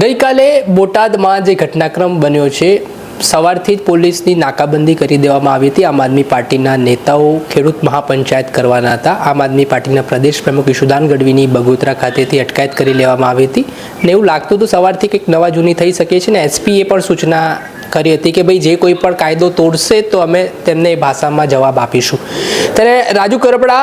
ગઈકાલે બોટાદમાં જે ઘટનાક્રમ બન્યો છે, સવારથી જ પોલીસની નાકાબંધી કરી દેવામાં આવી હતી. આમ આદમી પાર્ટીના નેતાઓ ખેડૂત મહાપંચાયત કરવાના હતા. આમ આદમી પાર્ટીના પ્રદેશ પ્રમુખ ઈશુદાન ગઢવીની બગોતરા ખાતેથી અટકાયત કરી લેવામાં આવી હતી. ને એવું લાગતું હતું સવારથી કંઈક નવા જૂની થઈ શકે છે ને એસપીએ પણ સૂચના કરી હતી કે ભાઈ જે કોઈ પણ કાયદો તોડશે તો અમે તેમને ભાષામાં જવાબ આપીશું. ત્યારે રાજુ કરપડા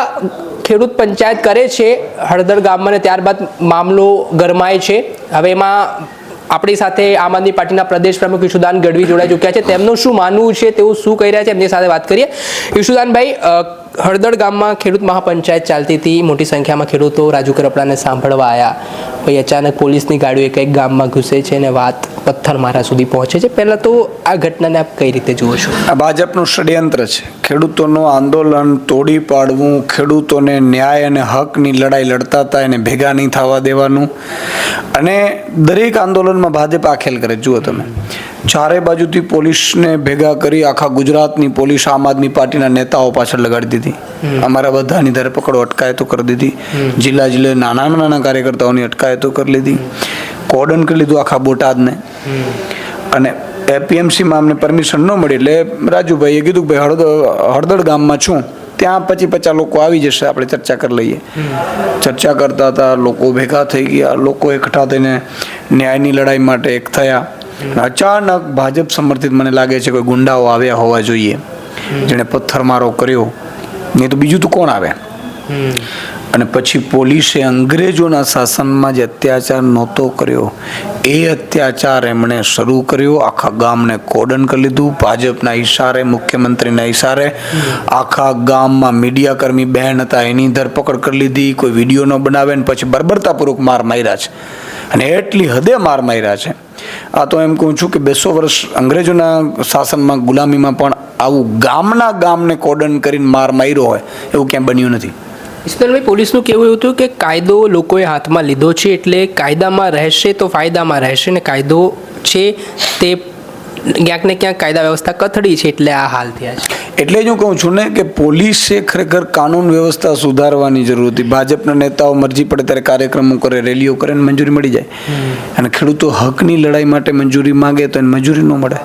ખેડૂત પંચાયત કરે છે હળદર ગામમાં ત્યારબાદ મામલો ગરમાય છે. હવે એમાં આપણી સાથે આમ આદમી પાર્ટીના પ્રદેશ પ્રમુખ ઈશુદાન ગઢવી જોડાઈ ચૂક્યા છે. તેમનું શું માનવું છે, તેઓ શું કહી રહ્યા છે, એમની સાથે વાત કરીએ. ઈશુદાનભાઈ હળદળ ગામમાં ખેડૂત મહાપંચાયત ચાલતી હતી. મોટી સંખ્યામાં ખેડૂતો રાજુ કરપડાને સાંભળવા આવ્યા પછી અચાનક પોલીસની ગાડીઓ એક એક ગામમાં ઘૂસે છે અને વાત પથ્થરમારા સુધી પહોંચે છે. પહેલાં તો આ ઘટનાને આપ કઈ રીતે જુઓ છો? આ ભાજપનું ષડયંત્ર છે. ખેડૂતોનું આંદોલન તોડી પાડવું, ખેડૂતોને ન્યાય અને હકની લડાઈ લડતા હતા, એને ભેગા નહીં થવા દેવાનું. અને દરેક આંદોલનમાં ભાજપ આખેલ કરે જુઓ તમે. ચારે બાજુથી પોલીસને ભેગા કરી આખા ગુજરાતની પોલીસ આમ આદમી પાર્ટીના નેતાઓ પાછળ લગાડી દીધી. અમારા બધાની ધરપકડો અટકાયતો કરી દીધી. જિલ્લા જિલ્લે નાના નાના કાર્યકર્તાઓની અટકાયતો કરી લીધી. કોર્ડન કરી લીધું આખા બોટાદને. અને એપીએમસીમાં અમને પરમિશન ન મળી એટલે રાજુભાઈએ કીધું કે ભાઈ હળદ હળદળ ગામમાં છું. ત્યાં પછી પચાસ લોકો આવી જશે, આપણે ચર્ચા કરી લઈએ. ચર્ચા કરતા હતા, લોકો ભેગા થઈ ગયા, લોકો એકઠા થઈને ન્યાયની લડાઈ માટે એક થયા. અચાનક ભાજપ સમર્થિત મને લાગે છે કોઈ ગુંડાઓ આવ્યા હોવા જોઈએ. જેણે પથ્થરમારો કર્યો. નહીં તો બીજું તો કોણ આવે? અને પછી પોલીસે અંગ્રેજોના શાસનમાં જે અત્યાચાર નહોતો કર્યો, એ અત્યાચાર એમણે શરૂ કર્યો. આખા ગામને કોડન કરી લીધું. ભાજપના ઈશારે, મુખ્યમંત્રીના ઈશારે. આખા ગામમાં મીડિયાકર્મી બહેન હતા, એની ધરપકડ કરી લીધી. કોઈ વીડિયો ન બનાવે ને પછી બર્બરતાપૂર્વક માર માર્યા છે. અને એટલી હદે માર માર્યા છે. આ તો એમ કહું છું કે બેસો વર્ષ અંગ્રેજોના શાસનમાં ગુલામીમાં પણ આવું ગામના ગામને કોડન કરીને માર માર્યો હોય, એવું ક્યાંય બન્યું નથી. ઈશ્વરભાઈ પોલીસનું કેવું એવું હતું કે કાયદો લોકોએ હાથમાં લીધો છે એટલે કાયદામાં રહેશે તો ફાયદામાં રહેશે ને કાયદો છે તે ક્યાંક ને ક્યાંક કાયદા વ્યવસ્થા કથળી છે એટલે આ હાલ થયા છે. એટલે જ હું કહું છું ને કે પોલીસે ખરેખર કાનૂન વ્યવસ્થા સુધારવાની જરૂર હતી. ભાજપના નેતાઓ મરજી પડે ત્યારે કાર્યક્રમો કરે રેલીઓ કરે ને મંજૂરી મળી જાય. અને ખેડૂતો હકની લડાઈ માટે મંજૂરી માંગે તો એને મંજૂરી ન મળે.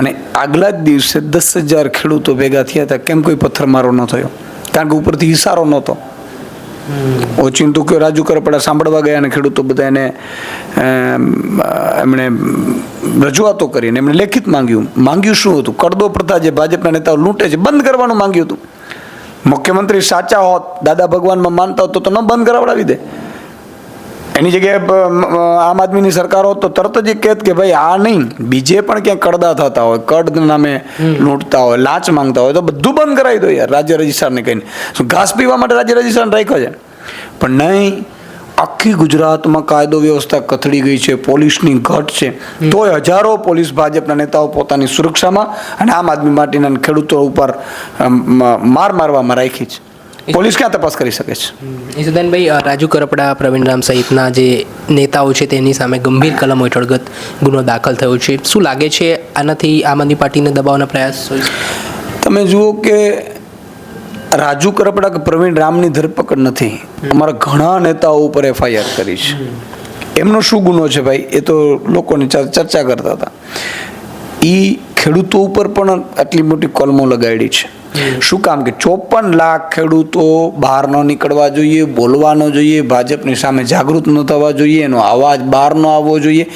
અને આગલા જ દિવસે દસ હજાર ખેડૂતો ભેગા થયા હતા. કેમ કોઈ પથ્થરમારો ન થયો? કારણ કે ઉપરથી ઇશારો નહોતો. ઓચિંતું કયો રાજુ કરપડા સાંભળવા ગયા અને ખેડૂતો બધા એને એમણે રજૂઆતો કરીને એમણે લેખિત માંગ્યું. માંગ્યું શું હતું? કડદો પ્રથા જે ભાજપના નેતાઓ લૂંટે છે બંધ કરવાનું માંગ્યું હતું. મુખ્યમંત્રી સાચા હોત દાદા ભગવાનમાં માનતા હોત તો તો ન બંધ કરાવડાવી દે. એની જગ્યાએ આમ આદમીની સરકાર તો તરત જ કહેત કે ભાઈ આ નહીં બીજે પણ ક્યાંક કડદા થતા હોય કડ નામે લૂંટતા હોય લાંચ માંગતા હોય તો બધું બંધ કરાવી દો યાર રાજ્ય રજિસ્ટ્રારને કહીને. શું ઘાસ પીવા માટે રાજ્ય રજિસ્ટ્રારને રાખ્યો છે? પણ નહીં આખી ગુજરાતમાં કાયદો વ્યવસ્થા કથળી ગઈ છે પોલીસની ઘટ છે. તોય હજારો પોલીસ ભાજપના નેતાઓ પોતાની સુરક્ષામાં અને આમ આદમી પાર્ટીના ખેડૂતો ઉપર માર મારવામાં રાખી છે. પોલીસ ક્યાં તપાસ કરી શકે છે? ઈશુદાનભાઈ અ, રાજુ કરપડા પ્રવીણ રામ સહિતના જે નેતાઓ છે તેની સામે ગંભીર કલમો હેઠળગત ગુનો દાખલ થયો છે. શું લાગે છે આનાથી આમ આદમી પાર્ટીને દબાવવાના પ્રયાસ તમે જુઓ કે રાજુ કરપડા કે પ્રવીણ રામની ધરપકડ નથી. અમારા ઘણા નેતાઓ ઉપર એફઆઈઆર કરી છે. એમનો શું ગુનો છે ભાઈ? એ તો લોકોની ચર- ચર્ચા કરતા હતા. એ ખેડૂતો ઉપર પણ આટલી મોટી કલમો લગાડી છે. શું કામ કે ચોપન લાખ ખેડૂતો બહાર ન નીકળવા જોઈએ બોલવા ન જોઈએ ભાજપની સામે જાગૃત ન થવા જોઈએ એનો અવાજ બહાર ન આવવો જોઈએ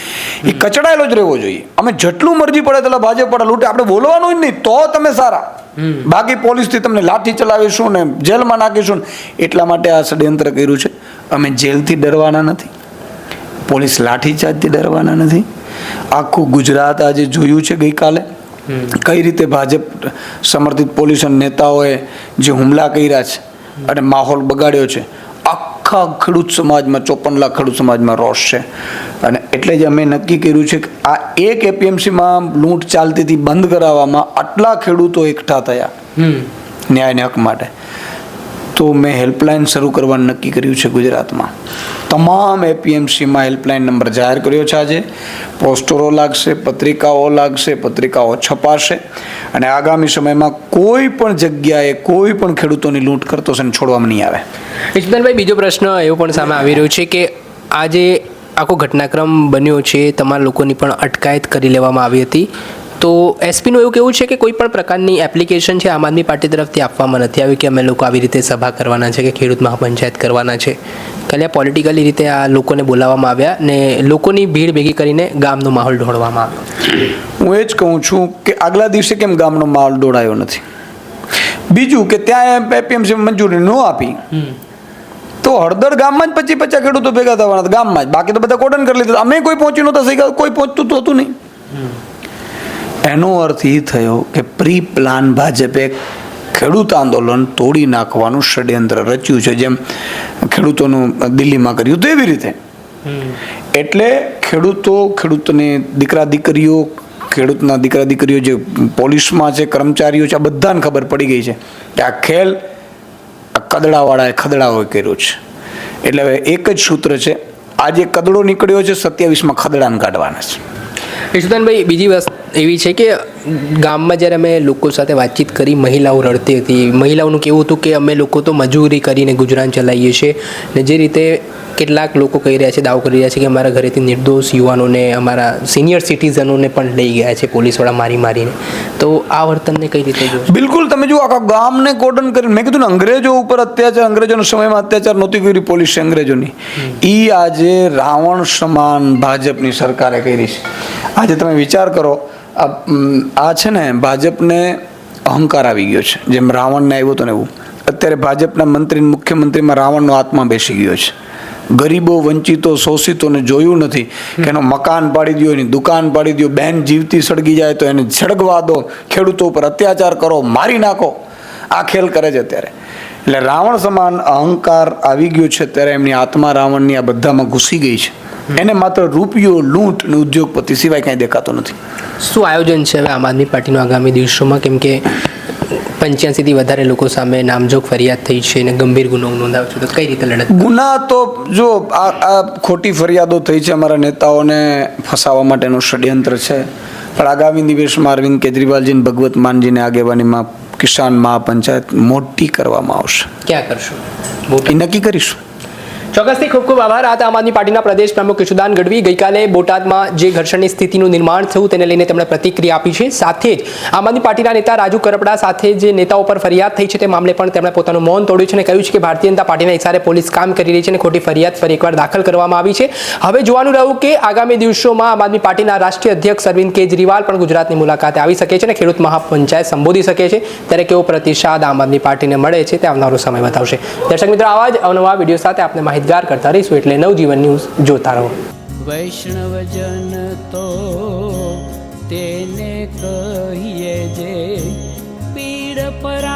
એ કચડાયેલો જ રહેવો જોઈએ. અમે જેટલું મરજી પડે તેટલા ભાજપ પડે લૂંટે આપણે બોલવાનું જ નહીં તો તમે સારા. બાકી પોલીસથી તમને લાઠી ચલાવીશું ને જેલમાં નાખીશું ને એટલા માટે આ ષડયંત્ર કર્યું છે. અમે જેલથી ડરવાના નથી. પોલીસ લાઠીચાર્જથી ડરવાના નથી. આખું ગુજરાત આજે જોયું છે ગઈકાલે. કઈ રીતે ભાજપ સમર્થિત પોલીસ નેતાઓએ જે હુમલા કર્યા છે અને માહોલ બગાડ્યો છે? આખા ખેડૂત સમાજમાં ચોપન લાખ ખેડૂત સમાજમાં રોષ છે. અને એટલે જ અમે નક્કી કર્યું છે કે આ એક એપીએમસીમાં લૂંટ ચાલતી બંધ કરાવવામાં આટલા ખેડૂતો એકઠા થયા. ન્યાયને હક માટે. તો મેં હેલ્પલાઇન શરૂ કરવાનું નક્કી કર્યું છે ગુજરાતમાં. તમામ એપીએમસીમાં હેલ્પલાઇન નંબર જાહેર કર્યો છે આજે. પોસ્ટરો લાગશે, પત્રિકાઓ લાગશે, પત્રિકાઓ છપાશે અને આગામી સમયમાં કોઈ પણ જગ્યાએ કોઈ પણ ખેડૂતોની લૂંટ કરતો છે છોડવામાં નહીં આવે. ઈશુદાનભાઈ બીજો પ્રશ્ન એવો પણ સામે આવી રહ્યો છે કે આજે આખો ઘટનાક્રમ બન્યો છે, તમારા લોકોની પણ અટકાયત કરી લેવામાં આવી હતી. તો એસપીનું એવું કેવું છે કે કોઈ પણ પ્રકારની એપ્લિકેશન છે આમ આદમી પાર્ટી તરફથી આપવામાં નથી આવી કે અમે લોકો આવી રીતે સભા કરવાના છે કે ખેડૂત મહાપંચાયત કરવાના છે. ખાલી આ પોલિટિકલી રીતે આ લોકોને બોલાવવામાં આવ્યા ને લોકોની ભીડ ભેગી કરીને ગામનો માહોલ ઢોળવામાં આવ્યો. હું એ જ કહું છું કે આગલા દિવસે કેમ ગામનો માહોલ દોડાયો નથી? બીજું કે ત્યાં એપીએમસી મંજૂરી ન આપી. તો હળદર ગામમાં જ પચીસ પચાસ ખેડૂતો ભેગા થવાના ગામમાં જ. બાકી તો બધા કોટન કરી લીધું. અમે કોઈ પહોંચ્યું નહોતા. કોઈ પહોંચતું તો હતું નહીં. એનો અર્થ એ થયો કે પ્રી પ્લાન ભાજપે ખેડૂત આંદોલન તોડી નાખવાનું ષડયંત્ર રચ્યું છે. જેમ ખેડૂતોનું દિલ્હીમાં કર્યું તો એવી રીતે. એટલે ખેડૂતો ખેડૂતને દીકરા દીકરીઓ ખેડૂતના દીકરા દીકરીઓ જે પોલીસમાં છે કર્મચારીઓ છે આ બધાને ખબર પડી ગઈ છે કે આ ખેલ આ કદડાવાળાએ ખદડાઓએ કર્યો છે. એટલે હવે એક જ સૂત્ર છે આજે કદડો નીકળ્યો છે સત્યાવીસમાં ખદડાને કાઢવાના છે. ઈશુદાનભાઈ બીજી વસ્તુ. એવી છે કે ગામમાં જ્યારે અમે લોકો સાથે વાતચીત કરી મહિલાઓ રડતી હતી. મહિલાઓનું કેવું હતું કે અમે લોકો તો મજૂરી કરીને ગુજરાન ચલાવીએ છીએ ને જે રીતે કેટલાક લોકો કહી રહ્યા છે દાવો કરી રહ્યા છે કે અમારા ઘરેથી નિર્દોષ યુવાનોને અમારા સિનિયર સિટીઝનોને પણ લઈ ગયા છે પોલીસવાળા મારી મારીને. તો આ વર્તનને કઈ રીતે જો બિલકુલ તમે જુઓ આખા ગામને કોર્ડન કરીને મેં કીધું ને અંગ્રેજો ઉપર અત્યાચાર અંગ્રેજોના સમયમાં અત્યાચાર નહોતી કરી પોલીસે અંગ્રેજોની. એ આજે રાવણ સમાન ભાજપની સરકારે કરી છે. આજે તમે વિચાર કરો આ છે ને ભાજપને અહંકાર આવી ગયો છે. જેમ રાવણને આવ્યો હતો ને એવું. અત્યારે ભાજપના મંત્રી મુખ્યમંત્રીમાં રાવણનો આત્મા બેસી ગયો છે. ગરીબો, વંચિતો, શોષિતોને જોયું નથી કે એનો મકાન પાડી દો એની દુકાન પાડી દો બેન જીવતી સળગી જાય તો એને સળગવા દો, ખેડૂતો ઉપર અત્યાચાર કરો, મારી નાખો. આ ખેલ કરે છે અત્યારે. એટલે રાવણ સમાન અહંકાર આવી ગયો છે, ત્યારે એમની આત્મા રાવણની આ બધામાં ઘૂસી ગઈ છે. એને માત્ર રૂપિયો લૂંટ અને ઉદ્યોગપતિ સિવાય કાંઈ દેખાતો નથી. શું આયોજન છે હવે આમ આદમી પાર્ટીનું આગામી દિવસોમાં? કેમ કે પંચ્યાસીથી વધારે લોકો સામે નામજોગ ફરિયાદ થઈ છે અને ગંભીર ગુનો નોંધાવ્યો છે. તો કઈ રીતે લડત ગુના તો જો આ આ ખોટી ફરિયાદો થઈ છે અમારા નેતાઓને ફસાવવા માટેનું ષડયંત્ર છે. પણ આગામી દિવસમાં અરવિંદ કેજરીવાલજીને ભગવત માનજીને આગેવાનીમાં કિસાન મહાપંચાયત મોટી કરવામાં આવશે. ક્યાં કરશું? મોટી? નક્કી કરીશું. ચોક્કસથી ખૂબ ખૂબ આભાર. આ આમ આદમી પાર્ટીના પ્રદેશ પ્રમુખ ઈશુદાન ગઢવી ગઈકાલે બોટાદમાં જે ઘર્ષણની સ્થિતિનું નિર્માણ થયું તેને લઈને તેમણે પ્રતિક્રિયા આપી છે. સાથે જ આમ આદમી પાર્ટીના નેતા રાજુ કરપડા સાથે જે નેતાઓ પર ફરિયાદ થઈ છે તે મામલે પણ તેમણે પોતાનું મૌન તોડ્યું છે અને કહ્યું છે કે ભારતીય જનતા પાર્ટીના ઇશારે પોલીસ કામ કરી રહી છે અને ખોટી ફરિયાદ ફરી એકવાર દાખલ કરવામાં આવી છે. હવે જોવાનું રહ્યું કે આગામી દિવસોમાં આમ આદમી પાર્ટીના રાષ્ટ્રીય અધ્યક્ષ અરવિંદ કેજરીવાલ પણ ગુજરાતની મુલાકાતે આવી શકે છે અને ખેડૂત મહાપંચાયત સંબોધી શકે છે. ત્યારે કેવો પ્રતિસાદ આમ આદમી પાર્ટીને મળે છે તે આવનારો સમય બતાવશે. દર્શક મિત્રો, આવા જ અવનવા વીડિયો સાથે આપણે માહિતગાર કરતા રહીશું એટલે નવજીવન ન્યૂઝ જોતા રહો. વૈષ્ણવજન તો તેને કહીએ જે પીડ પરા